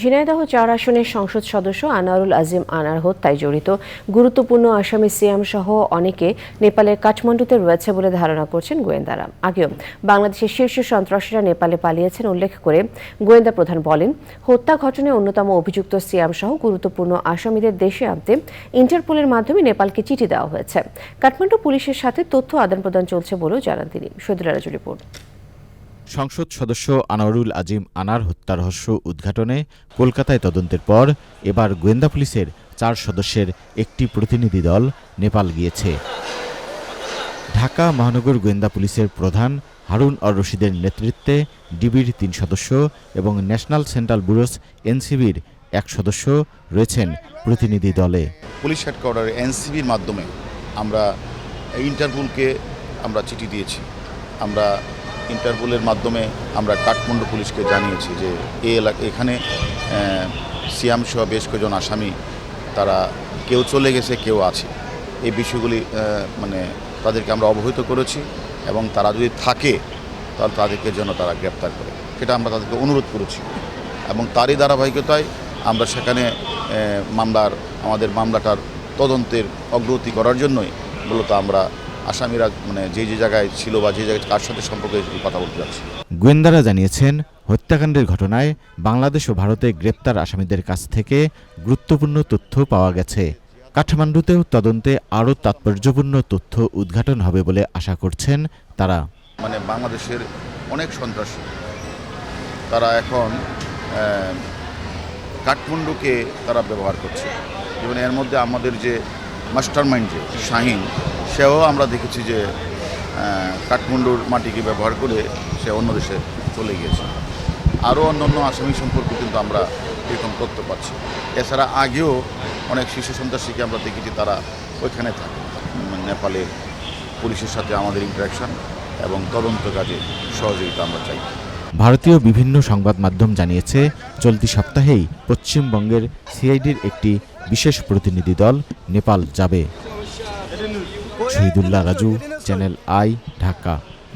ঝিনাইদহ চার আসনের সংসদ সদস্য আনারুল আজিম আনার হত্যায় জড়িত গুরুত্বপূর্ণ আসামি সিয়াম সহ অনেকে নেপালের কাঠমান্ডুতে রয়েছে বলে ধারণা করছেন গোয়েন্দারা। আগেও বাংলাদেশের শীর্ষ সন্ত্রাসীরা নেপালে পালিয়েছেন উল্লেখ করে গোয়েন্দা প্রধান বলেন, হত্যা ঘটনায় অন্যতম অভিযুক্ত সিয়াম সহ গুরুত্বপূর্ণ আসামিদের দেশে আনতে ইন্টারপোলের মাধ্যমে নেপালকে চিঠি দেওয়া হয়েছে। কাঠমান্ডু পুলিশের সাথে তথ্য আদান প্রদান চলছে বলেও জানান তিনি। রাজু রিপোর্ট। সংসদ সদস্য আনোয়ারুল আজিম আনার হত্যা রহস্য উদ্ঘাটনে কলকাতায় তদন্তের পর এবার গোয়েন্দা পুলিশের চার সদস্যের একটি প্রতিনিধি দল নেপাল গিয়েছে। ঢাকা মহানগর গোয়েন্দা পুলিশের প্রধান হারুন অর রশিদের নেতৃত্বে ডিবির তিন সদস্য এবং ন্যাশনাল সেন্ট্রাল ব্যুরোস এনসিবির এক সদস্য রয়েছেন প্রতিনিধি দলে। পুলিশ হেডকোয়ার্টার এনসিবির মাধ্যমে আমরা ইন্টারপোলকে আমরা চিঠি দিয়েছি। আমরা ইন্টারপোলের মাধ্যমে আমরা কাঠমান্ডু পুলিশকে জানিয়েছি যে এ এলাকা, এখানে সিয়াম সহ বেশ কয়েকজন আসামি, তারা কেউ চলে গেছে, কেউ আছে। এই বিষয়গুলি মানে তাদেরকে আমরা অবহিত করেছি এবং তারা যদি থাকে, তাহলে তাদেরকে যেন তারা গ্রেপ্তার করে। সেটা আমরা তাদেরকে অনুরোধ করেছি। এবং তারই ধারাবাহিকতায় আমরা সেখানে মামলার, আমাদের মামলাটার তদন্তের অগ্রগতি করার জন্যই মূলত আমরা আসামিরা মানে যে যে জায়গায় ছিল বা যে জায়গায় কার সাথে সম্পর্কে কথা বলতে যাচ্ছি। গোয়েন্দারা জানিয়েছেন হত্যাকাণ্ডের ঘটনায় বাংলাদেশ ও ভারতে গ্রেপ্তার আসামিদের কাছ থেকে গুরুত্বপূর্ণ তথ্য পাওয়া গেছে। কাঠমান্ডুতেও তদন্তে আরও তাৎপর্যপূর্ণ তথ্য উদ্ঘাটন হবে বলে আশা করছেন তারা। মানে বাংলাদেশের অনেক সন্ত্রাসী তারা এখন কাঠমান্ডুকে তারা ব্যবহার করছে। যেমন এর মধ্যে আমাদের যে মাস্টার মাইন্ড যে শাহিন সেও আমরা দেখেছি যে কাঠমান্ডুর মাটিকে ব্যবহার করে সে অন্য দেশে চলে গিয়েছে। আরও অন্যান্য আসামি সম্পর্কে কিন্তু আমরা এরকম তথ্য পাচ্ছি। এছাড়া আগেও অনেক শিশু সন্ত্রাসীকে আমরা দেখেছি তারা ওইখানে থাকে। উম, নেপালের পুলিশের সাথে আমাদের ইন্টারাকশন এবং তদন্ত কাজে সহযোগিতা আমরা চাই। ভারতীয় বিভিন্ন সংবাদ মাধ্যম জানিয়েছে, চলতি সপ্তাহেই পশ্চিমবঙ্গের সিআইডির একটি বিশেষ প্রতিনিধি দল নেপাল যাবে। Shahidullah Raju channel I Dhaka